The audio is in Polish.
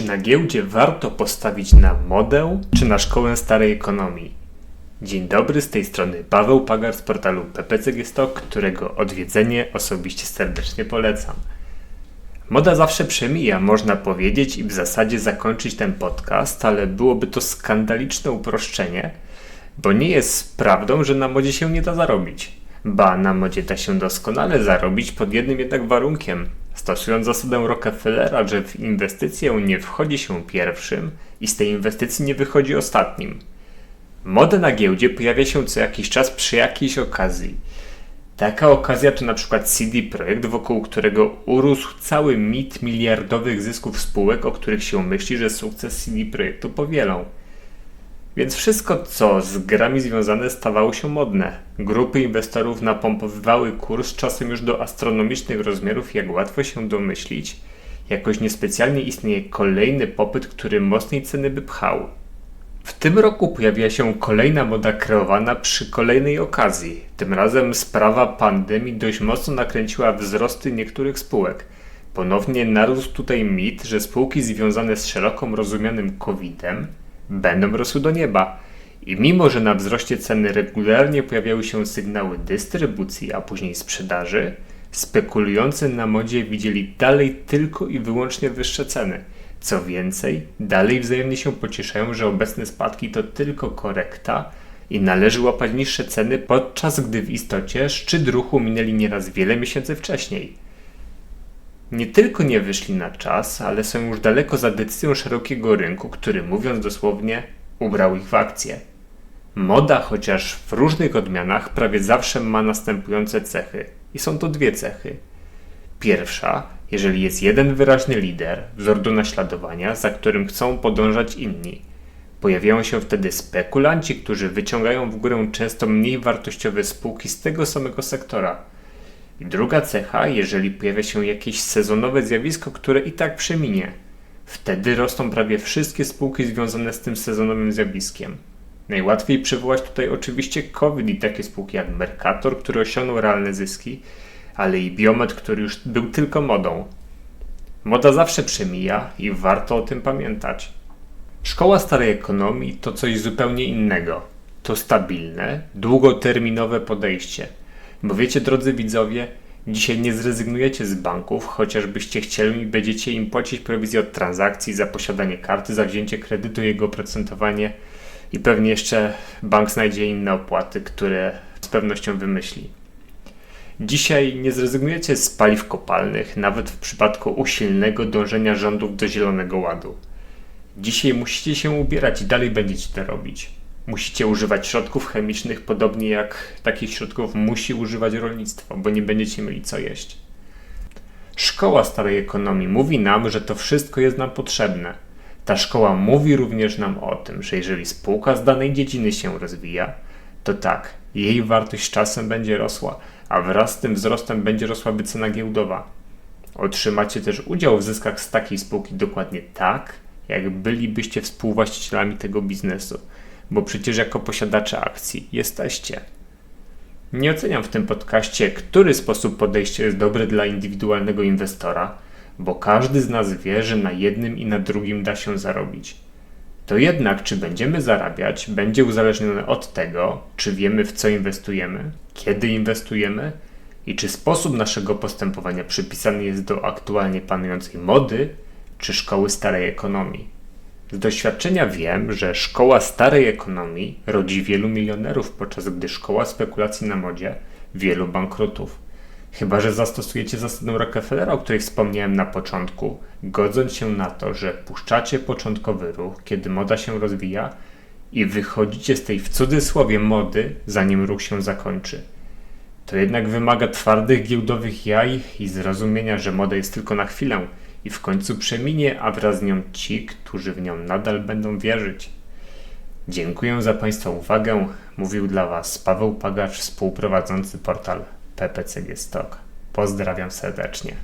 Czy na giełdzie warto postawić na modę, czy na szkołę starej ekonomii? Dzień dobry, z tej strony Paweł Pagar z portalu PPCG Stock, którego odwiedzenie osobiście serdecznie polecam. Moda zawsze przemija, można powiedzieć, i w zasadzie zakończyć ten podcast, ale byłoby to skandaliczne uproszczenie, bo nie jest prawdą, że na modzie się nie da zarobić. Ba, na modzie da się doskonale zarobić pod jednym jednak warunkiem. Stosując zasadę Rockefellera, że w inwestycję nie wchodzi się pierwszym i z tej inwestycji nie wychodzi ostatnim. Moda na giełdzie pojawia się co jakiś czas przy jakiejś okazji. Taka okazja to na przykład CD Projekt, wokół którego urósł cały mit miliardowych zysków spółek, o których się myśli, że sukces CD Projektu powielą. Więc wszystko, co z grami związane, stawało się modne. Grupy inwestorów napompowywały kurs czasem już do astronomicznych rozmiarów, jak łatwo się domyślić. Jakoś niespecjalnie istnieje kolejny popyt, który mocniej ceny by pchał. W tym roku pojawiła się kolejna moda kreowana przy kolejnej okazji. Tym razem sprawa pandemii dość mocno nakręciła wzrosty niektórych spółek. Ponownie narósł tutaj mit, że spółki związane z szeroko rozumianym COVID-em będą rosły do nieba. I mimo, że na wzroście ceny regularnie pojawiały się sygnały dystrybucji, a później sprzedaży, spekulujący na modzie widzieli dalej tylko i wyłącznie wyższe ceny. Co więcej, dalej wzajemnie się pocieszają, że obecne spadki to tylko korekta i należy łapać niższe ceny, podczas gdy w istocie szczyt ruchu minęli nieraz wiele miesięcy wcześniej. Nie tylko nie wyszli na czas, ale są już daleko za decyzją szerokiego rynku, który mówiąc dosłownie ubrał ich w akcję. Moda, chociaż w różnych odmianach, prawie zawsze ma następujące cechy. I są to dwie cechy. Pierwsza, jeżeli jest jeden wyraźny lider, wzór do naśladowania, za którym chcą podążać inni. Pojawiają się wtedy spekulanci, którzy wyciągają w górę często mniej wartościowe spółki z tego samego sektora. Druga cecha, jeżeli pojawia się jakieś sezonowe zjawisko, które i tak przeminie. Wtedy rosną prawie wszystkie spółki związane z tym sezonowym zjawiskiem. Najłatwiej przywołać tutaj oczywiście COVID i takie spółki jak Mercator, który osiągnął realne zyski, ale i Biomet, który już był tylko modą. Moda zawsze przemija i warto o tym pamiętać. Szkoła starej ekonomii to coś zupełnie innego. To stabilne, długoterminowe podejście. Bo wiecie, drodzy widzowie, dzisiaj nie zrezygnujecie z banków, chociażbyście chcieli i będziecie im płacić prowizję od transakcji za posiadanie karty, za wzięcie kredytu, jego oprocentowanie i pewnie jeszcze bank znajdzie inne opłaty, które z pewnością wymyśli. Dzisiaj nie zrezygnujecie z paliw kopalnych, nawet w przypadku usilnego dążenia rządów do Zielonego Ładu. Dzisiaj musicie się ubierać i dalej będziecie to robić. Musicie używać środków chemicznych, podobnie jak takich środków musi używać rolnictwo, bo nie będziecie mieli co jeść. Szkoła starej ekonomii mówi nam, że to wszystko jest nam potrzebne. Ta szkoła mówi również nam o tym, że jeżeli spółka z danej dziedziny się rozwija, to tak, jej wartość czasem będzie rosła, a wraz z tym wzrostem będzie rosła wycena giełdowa. Otrzymacie też udział w zyskach z takiej spółki dokładnie tak, jak bylibyście współwłaścicielami tego biznesu, bo przecież jako posiadacze akcji jesteście. Nie oceniam w tym podcaście, który sposób podejścia jest dobry dla indywidualnego inwestora, bo każdy z nas wie, że na jednym i na drugim da się zarobić. To jednak, czy będziemy zarabiać, będzie uzależnione od tego, czy wiemy w co inwestujemy, kiedy inwestujemy i czy sposób naszego postępowania przypisany jest do aktualnie panującej mody czy szkoły starej ekonomii. Z doświadczenia wiem, że szkoła starej ekonomii rodzi wielu milionerów, podczas gdy szkoła spekulacji na modzie wielu bankrutów. Chyba, że zastosujecie zasadę Rockefellera, o której wspomniałem na początku, godząc się na to, że puszczacie początkowy ruch, kiedy moda się rozwija i wychodzicie z tej w cudzysłowie mody, zanim ruch się zakończy. To jednak wymaga twardych giełdowych jaj i zrozumienia, że moda jest tylko na chwilę i w końcu przeminie, a wraz z nią ci, którzy w nią nadal będą wierzyć. Dziękuję za Państwa uwagę. Mówił dla Was Paweł Pagacz, współprowadzący portal PPCG Stock. Pozdrawiam serdecznie.